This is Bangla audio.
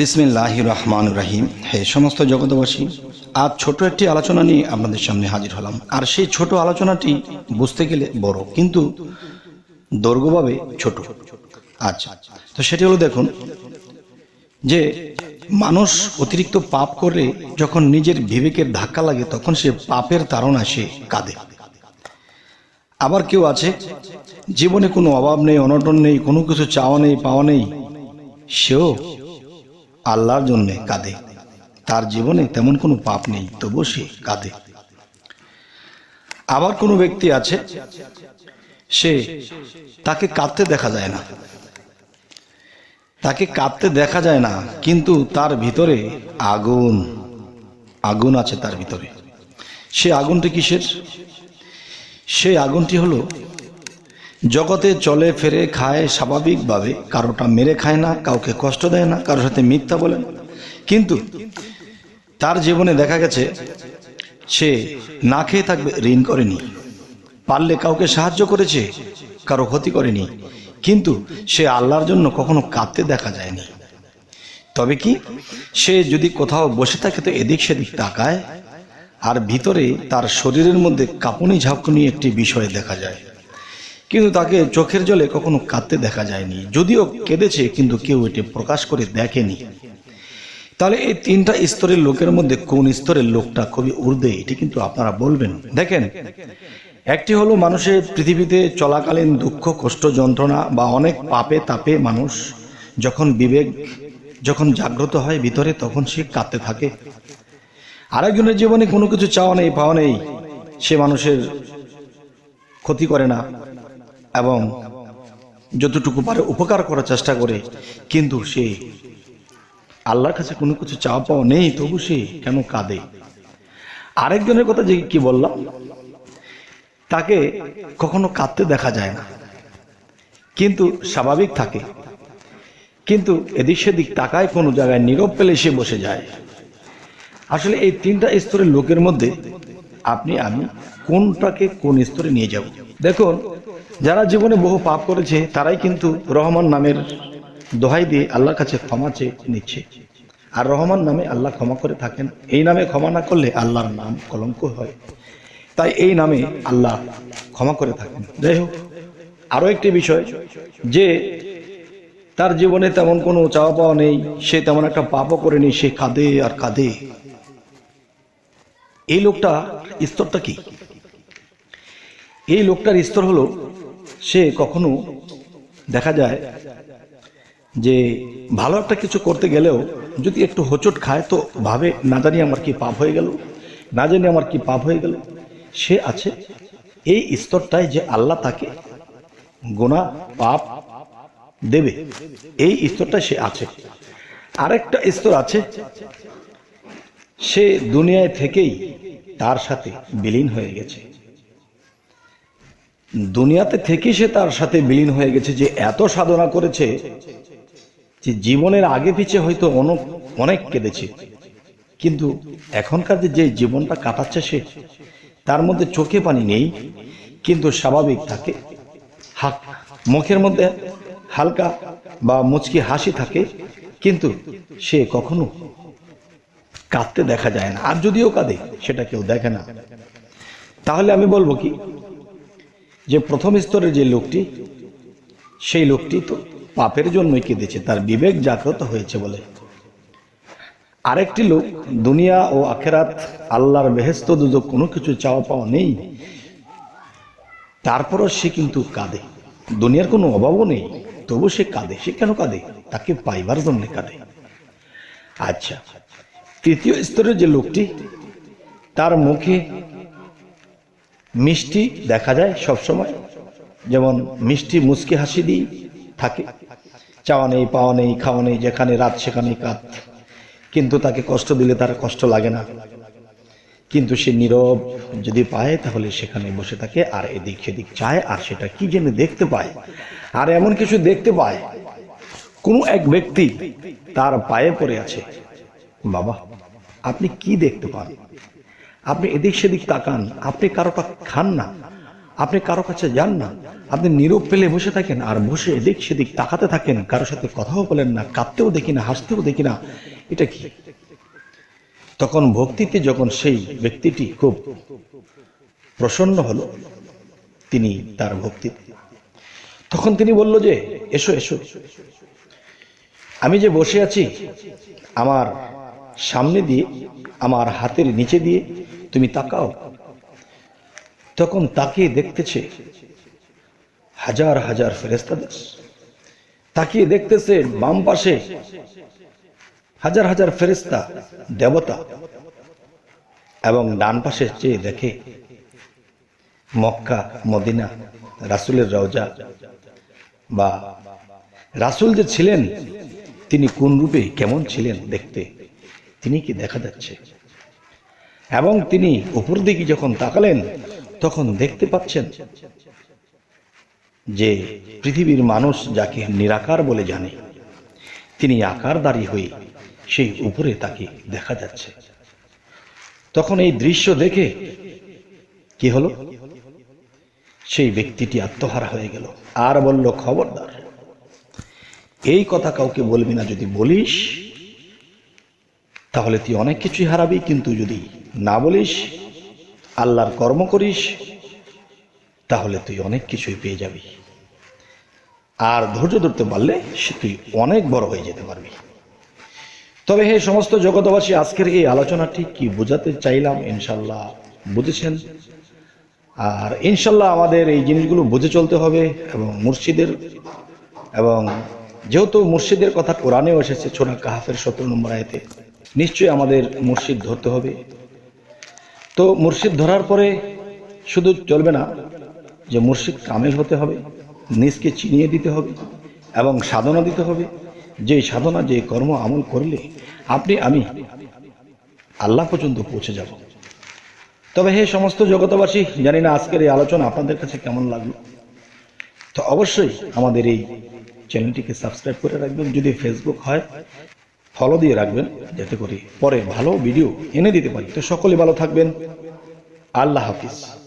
বিসমিল্লাহ রহমান রাহিম। হে সমস্ত জগতবাসী আজ ছোট একটি আলোচনা নিয়ে আপনাদের সামনে হাজির হলাম। আর সেই ছোট আলোচনাটি বুঝতে গেলে বড়, কিন্তু দৈর্ঘ্যভাবে ছোট। আচ্ছা তো সেটি হলো দেখুন যে, মানুষ অতিরিক্ত পাপ করে যখন নিজের বিবেকের ধাক্কা লাগে, তখন সে পাপের তাড়না সে কাঁদে। আবার কেউ আছে, জীবনে কোনো অভাব নেই, অনটন নেই, কোনো কিছু চাওয়া নেই, পাওয়া নেই, সেও আল্লাহর জন্য কাঁদে। তার জীবনে তেমন কোনো পাপ নেই, তবুও সে কাঁদে। আবার কোনো ব্যক্তি আছে, সে তাকে কাঁদতে দেখা যায় না। তাকে কাঁদতে দেখা যায় না, কিন্তু তার ভিতরে আগুন আগুন আছে তার ভিতরে। সে আগুনটি কিসের? সেই আগুনটি হলো জগতে চলে ফেরে খায় স্বাভাবিকভাবে, কারোটা মেরে খায় না, কাউকে কষ্ট দেয় না, কারোর সাথে মিথ্যা বলে না। কিন্তু তার জীবনে দেখা গেছে, সে না খেয়ে থাকবে, ঋণ করেনি। পারলে কাউকে সাহায্য করেছে, কারও ক্ষতি করেনি। কিন্তু সে আল্লাহর জন্য কখনো কাঁদতে দেখা যায়নি। তবে কি, সে যদি কোথাও বসে থাকে তো এদিক সেদিক তাকায়, আর ভিতরে তার শরীরের মধ্যে কাঁপুনি ঝাঁকুনি একটি বিষয় দেখা যায়। কিন্তু তাকে চোখের জলে কখনো কাঁদতে দেখা যায়নি। যদিও কেঁদেছে, কিন্তু কেউ এটি প্রকাশ করে দেখেনি। তাহলে এই তিনটা স্তরের লোকের মধ্যে কোন স্তরের লোকটা খুবই ঊর্ধ্বে, এটি কিন্তু আপনারা বলবেন। দেখেন, একটি হলো মানুষের পৃথিবীতে চলাকালীন দুঃখ, কষ্ট, যন্ত্রণা বা অনেক পাপে তাপে মানুষ যখন বিবেক, যখন জাগ্রত হয় ভিতরে, তখন সে কাঁদতে থাকে। আরেকজনের জীবনে কোনো কিছু চাওয়া নেই, পাওয়া নেই, সে মানুষের ক্ষতি করে না। এবং যতটুকু পারে উপকার করার চেষ্টা করে, কিন্তু সে আল্লাহর কাছে কোনো কিছু চাওয়া পাওয়া নেই, তবু সে কেন কাঁদে? আরেকজনের কথা যে কি বললাম? তাকে কখনো কাঁদতে দেখা যায় না। কিন্তু স্বাভাবিক থাকে। কিন্তু এদিক সেদিক তাকায়, কোনো জায়গায় নীরব পেলে সে বসে যায়। আসলে এই তিনটা স্তরের লোকের মধ্যে আপনি, আমি কোনটাকে কোন স্তরে নিয়ে যাব? দেখুন, যারা জীবনে বহু পাপ করেছে, তারাই কিন্তু রহমান নামের দোহাই দিয়ে আল্লাহর কাছে ক্ষমা চেয়ে নিচ্ছে। আর রহমান নামে আল্লাহ ক্ষমা করে থাকেন। এই নামে ক্ষমা না করলে আল্লাহর নাম কলঙ্ক হয়। তাই এই নামে আল্লাহ ক্ষমা করে থাকেন। যাই হোক, আরও একটি বিষয়, যে তার জীবনে তেমন কোনো চাওয়া পাওয়া নেই, সে তেমন একটা পাপও করেনি, সে কাঁদে আর কাঁদে। এই লোকটা স্তরটা কি? এই লোকটার স্তর হলো, সে কখনো দেখা যায় যে ভালো একটা কিছু করতে গেলেও যদি একটু হোঁচট খায়, তো ভাবে, না জানি আমার কি পাপ হয়ে গেল, না জানি আমার কি পাপ হয়ে গেল। সে আছে এই স্তরটায় যে আল্লাহ তাকে গোনা, পাপ দেবে, এই স্তরটায় সে আছে। আরেকটা স্তর আছে, সে দুনিয়ায় থেকেই তার সাথে বিলীন হয়ে গেছে। দুনিয়াতে থেকে সে তার সাথে বিলীন হয়ে গেছে যে এত সাধনা করেছে যে জীবনের আগে পিছে হয়তো অনেক অনেক কেঁদেছে। কিন্তু এখনকার যে জীবনটা কাটাচ্ছে সে, তার মধ্যে চোখে পানি নেই, কিন্তু স্বাভাবিক থাকে। হাত মুখের মধ্যে হালকা বা মুচকি হাসি থাকে, কিন্তু সে কখনো কাঁদতে দেখা যায় না। আর যদিও কাঁদে, সেটা কেউ দেখে না। তাহলে আমি বলব কি, যে প্রথম স্তরের যে লোকটি, সেই লোকটি তো পাপের জন্যই কেঁদেছে, তার বিবেক জাগ্রত হয়েছে বলে। আরেকটি লোক, দুনিয়া ও আখেরাত, আল্লাহর বেহেস্ত দুদক কোনো কিছু চাওয়া পাওয়া নেই, তারপরও সে কিন্তু কাঁদে। দুনিয়ার কোনো অভাবও নেই, তবু সে কাঁদে। সে কেন কাঁদে? তাকে পাইবার জন্য কাঁদে। আচ্ছা তৃতীয় স্তরের যে লোকটি, তার মুখে মিষ্টি দেখা যায় সব সময় যেমন মিষ্টি মুচকি হাসি দিয়ে থাকে। চাওয়া নেই, পাওয়া নেই, খাওয়া নেই, যেখানে রাত সেখানে কাত। কিন্তু তাকে কষ্ট দিলে তার কষ্ট লাগে না। কিন্তু সে নীরব যদি পায়, তাহলে সেখানে বসে থাকে, আর এদিক সেদিক চায়, আর সেটা কি যেন দেখতে পায়। আর এমন কিছু দেখতে পায়। কোনো এক ব্যক্তি তার পায়ে পড়ে আছে। বাবা, আপনি কি দেখতে পান? আপনি এদিক সেদিক তাকান, আপনি কারোটা খান না, আপনি কারও কাছে যান না, আপনি নীরব পেলে বসে থাকেন আর বসে এদিক সেদিক তাকাতে থাকেন, কারোর সাথে কথাও বলেন না, কাঁদতেও দেখি না, হাসতেও দেখি না। এটা কি? তখন ভক্তিতে যখন সেই ব্যক্তিটি খুব প্রসন্ন হলো, তিনি তার ভক্তিতে। তখন তিনি বলল যে, এসো এসো। আমি যে বসে আছি, আমার সামনে দিয়ে আমার হাতের নিচে দিয়ে তুমি তাকাও। তখন তাকিয়ে দেখতেছে হাজার হাজার ফেরেস্তাদের তাকিয়ে দেখতেছে বাম পাশে হাজার হাজার ফেরেস্তা দেবতা এবং ডান পাশে চেয়ে দেখে মক্কা, মদিনা, রাসুলের রওজা বা রাসুল যে ছিলেন, তিনি কোন রূপে কেমন ছিলেন দেখতে? তিনি কি দেখা যাচ্ছে? এবং তিনি উপর দিকে যখন তাকালেন, তখন দেখতে পাচ্ছেন যে পৃথিবীর মানুষ যাকে নিরাকার বলে জানে, তিনি আকারদারী হয়ে সেই উপরে তাকে দেখা যাচ্ছে। তখন এই দৃশ্য দেখে কি হলো? সেই ব্যক্তিটি আত্মহারা হয়ে গেল। আর বলল, খবরদার, এই কথা কাউকে বলবি না। যদি বলিস তাহলে তুই অনেক কিছুই হারাবি, কিন্তু যদি না বলিস, আল্লাহর কর্ম করিস, তাহলে তুই অনেক কিছুই পেয়ে যাবি। আর ধৈর্য ধরতে পারলে সে তুই অনেক বড় হয়ে যেতে পারবি। তবে হে সমস্ত জগতবাসী আজকের এই আলোচনাটি কি বোঝাতে চাইলাম ইনশাল্লাহ বুঝেছেন। আর ইনশাল্লাহ আমাদের এই জিনিসগুলো বুঝে চলতে হবে এবং মুর্শিদের এবং যেহেতু মুর্শিদের কথা কোরআনেও এসেছে ছোনা কাহাফের সতেরো নম্বর আয়তে নিশ্চয়ই আমাদের মুর্শিদ ধরতে হবে। তো মুর্শিদ ধরার পরে শুধু চলবে না, যে মুর্শিদ কামেল হতে হবে, নিজকে চিনিয়ে দিতে হবে এবং সাধনা দিতে হবে। যে সাধনা, যে কর্ম আমল করলে আপনি, আমি আল্লাহ পর্যন্ত পৌঁছে যাব। তবে হে সমস্ত জগতবাসী জানি না আজকের এই আলোচনা আপনাদের কাছে কেমন লাগল? তো অবশ্যই আমাদের এই চ্যানেলটিকে সাবস্ক্রাইব করে রাখবেন। যদি ফেসবুক হয় ফলো দিয়ে রাখবেন যাতে করে পরে ভালো ভিডিও এনে দিতে পারি। তো সকলে ভালো থাকবেন। আল্লাহ হাফিজ।